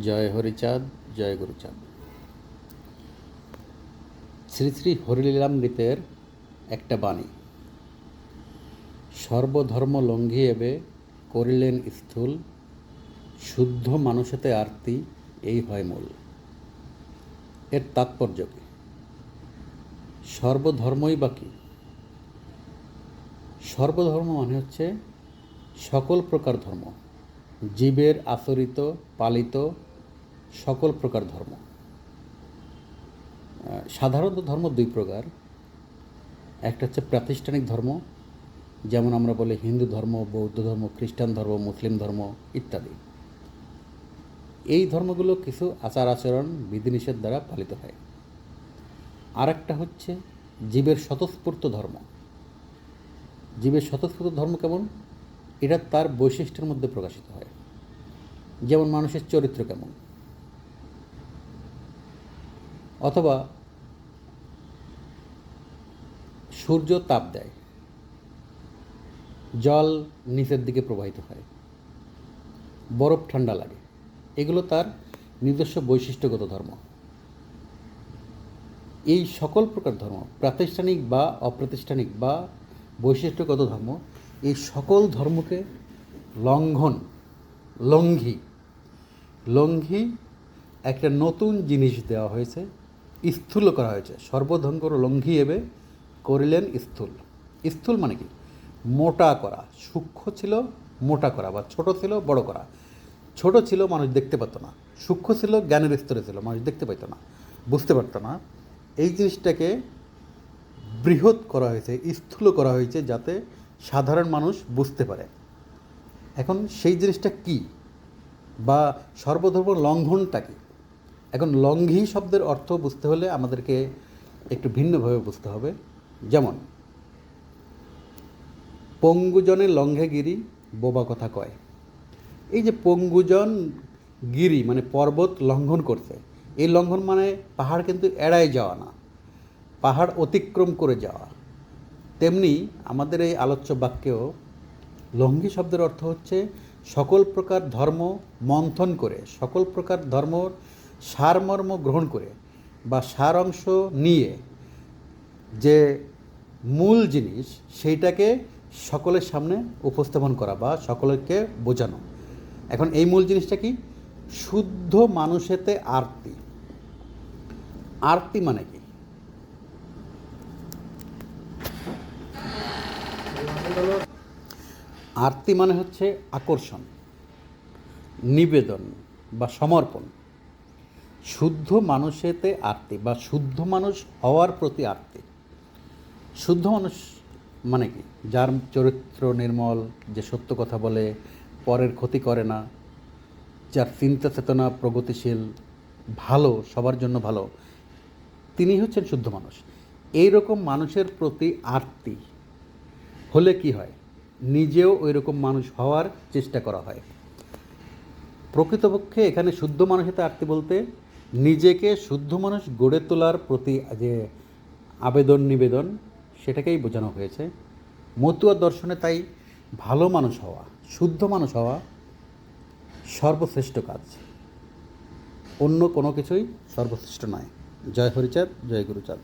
জয় হরিচাঁদ, জয় গুরুচাঁদ। শ্রী শ্রী হরিলীলামৃতের একটা বাণী। সর্বধর্ম লঙ্ঘি এবে করিলেন স্থূল, শুদ্ধ মানুষেতে আরতি এই হয় মূল। এর তাৎপর্য কি? সর্বধর্মই বা কী? সর্বধর্ম মানে হচ্ছে সকল প্রকার ধর্ম। জীবের আচরিত, পালিত সকল প্রকার ধর্ম। সাধারণত ধর্ম দুই প্রকার। একটা হচ্ছে প্রাতিষ্ঠানিক ধর্ম, যেমন আমরা বলি হিন্দু ধর্ম, বৌদ্ধ ধর্ম, খ্রিস্টান ধর্ম, মুসলিম ধর্ম ইত্যাদি। এই ধর্মগুলো কিছু আচার আচরণ, বিধিনিষেধ দ্বারা পালিত হয়। আর একটা হচ্ছে জীবের স্বতঃস্ফূর্ত ধর্ম। জীবের স্বতঃস্ফূর্ত ধর্ম কেমন? এটা তার বৈশিষ্ট্যের মধ্যে প্রকাশিত হয়। যেমন মানুষের চরিত্র কেমন। অথবা সূর্য তাপ দেয়, জল নিচের দিকে প্রবাহিত হয়, বরফ ঠান্ডা লাগে, এগুলো তার নিজস্ব বৈশিষ্ট্যগত ধর্ম। এই সকল প্রকার ধর্ম, প্রাতিষ্ঠানিক বা অপ্রাতিষ্ঠানিক বা বৈশিষ্ট্যগত ধর্ম, এই সকল ধর্মকে লঙ্ঘন, লঙ্ঘি লঙ্ঘি একটা নতুন জিনিস দেওয়া হয়েছে, স্থূল করা হয়েছে। সর্বধঙ্কর লঙ্ঘি এবে, করিলেন স্থূল। স্থূল মানে কি? মোটা করা। সূক্ষ্ম ছিল, মোটা করা বা ছোট ছিল, বড় করা। ছোট ছিল, মানুষ দেখতে পেত না। সূক্ষ্ম ছিল, জ্ঞানের স্তরে ছিল, মানুষ দেখতে পেত না, বুঝতে পারতো না। এই জিনিসটাকে বৃহৎ করা হয়েছে, স্থূল করা হয়েছে যাতে সাধারণ মানুষ বুঝতে পারে। এখন সেই জিনিসটা কি? বা সর্বধর্ম লঙ্ঘনটা কি? এখন লঙ্ঘি শব্দের অর্থ বুঝতে হলে আমাদেরকে একটু ভিন্নভাবে বুঝতে হবে। যেমন, পঙ্গুজনে লঙ্ঘে গিরি, বোবা কথা কয়। এই যে পঙ্গুজন গিরি মানে পর্বত লঙ্ঘন করছে, এই লঙ্ঘন মানে পাহাড় কিন্তু এড়ায় যাওয়া না, পাহাড় অতিক্রম করে যাওয়া। তেমনি আমাদের এই আলোচ্য বাক্যেও লঙ্ঘি শব্দের অর্থ হচ্ছে সকল প্রকার ধর্ম মন্থন করে, সকল প্রকার ধর্ম সারমর্ম গ্রহণ করে বা সার অংশ নিয়ে যে মূল জিনিস সেইটাকে সকলের সামনে উপস্থাপন করা বা সকলকে বোঝানো। এখন এই মূল জিনিসটা কি? শুদ্ধ মানুষেতে আরতি। আরতি মানে কি? আরতি মানে হচ্ছে আকর্ষণ, নিবেদন বা সমর্পণ। শুদ্ধ মানুষেতে আরতি বা শুদ্ধ মানুষ হওয়ার প্রতি আরতি। শুদ্ধ মানুষ মানে কি? যার চরিত্র নির্মল, যে সত্য কথা বলে, পরের ক্ষতি করে না, যার চিন্তা চেতনা প্রগতিশীল, ভালো, সবার জন্য ভালো, তিনি হচ্ছেন শুদ্ধ মানুষ। এই রকম মানুষের প্রতি আরতি হলে কি হয়? নিজেও ওই রকম মানুষ হওয়ার চেষ্টা করা হয়। প্রকৃতপক্ষে এখানে শুদ্ধ মানুষেতে আরতি বলতে নিজেকে শুদ্ধ মানুষ গড়ে তোলার প্রতি যে আবেদন, নিবেদন, সেটাকেই বোঝানো হয়েছে। মতুয়া দর্শনে তাই ভালো মানুষ হওয়া, শুদ্ধ মানুষ হওয়া সর্বশ্রেষ্ঠ কাজ। অন্য কোনো কিছুই সর্বশ্রেষ্ঠ নয়। জয় হরিচাঁদ, জয় গুরুচাঁদ।